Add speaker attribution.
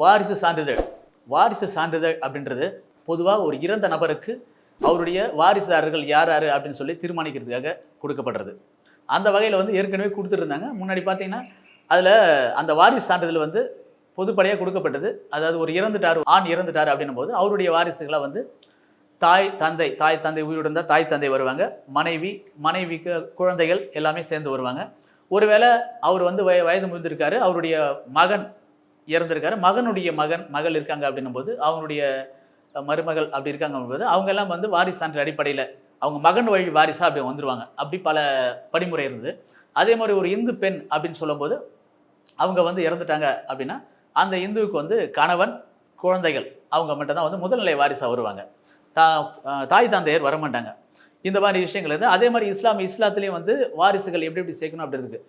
Speaker 1: வாரிசு சான்றிதழ் வாரிசு சான்றிதழ் அப்படின்றது பொதுவாக ஒரு இறந்த நபருக்கு அவருடைய வாரிசுதாரர்கள் யார் யார் அப்படின்னு சொல்லி தீர்மானிக்கிறதுக்காக கொடுக்கப்படுறது. அந்த வகையில் வந்து ஏற்கனவே கொடுத்துருந்தாங்க. முன்னாடி பார்த்தீங்கன்னா அதில் அந்த வாரிசு சான்றிதழ் வந்து பொதுப்படையாக கொடுக்கப்பட்டது. அதாவது ஒரு இறந்துட்டார் ஆண் இறந்துட்டார் அப்படின்னும் போது அவருடைய வாரிசுகளை வந்து தாய் தந்தை தாய் தந்தை உயிருடன் தான் தாய் தந்தை வருவாங்க. மனைவி மனைவிக்கு குழந்தைகள் எல்லாமே சேர்ந்து வருவாங்க. ஒருவேளை அவர் வந்து வய வயது முதிர்ந்திருக்காரு. அவருடைய மகன் இறந்துருக்காரு. மகனுடைய மகன் மகள் இருக்காங்க அப்படின்னும் போது அவங்களுடைய மருமகள் அப்படி இருக்காங்க போது அவங்க எல்லாம் வந்து வாரிசான்ற அடிப்படையில் அவங்க மகன் வழி வாரிசாக அப்படி வந்துருவாங்க. அப்படி பல படிமுறை இருந்தது. அதே மாதிரி ஒரு இந்து பெண் அப்படின்னு சொல்லும்போது அவங்க வந்து இறந்துட்டாங்க அப்படின்னா அந்த இந்துவுக்கு வந்து கணவன் குழந்தைகள் அவங்க மட்டும்தான் வந்து முதல்நிலை வாரிசாக வருவாங்க. தா தாய் தந்தையர் வரமாட்டாங்க. இந்த மாதிரி விஷயங்கள் இருந்து அதே மாதிரி இஸ்லாம் இஸ்லாத்துலேயும் வந்து வாரிசுகள் எப்படி எப்படி சேர்க்கணும் அப்படி இருக்குது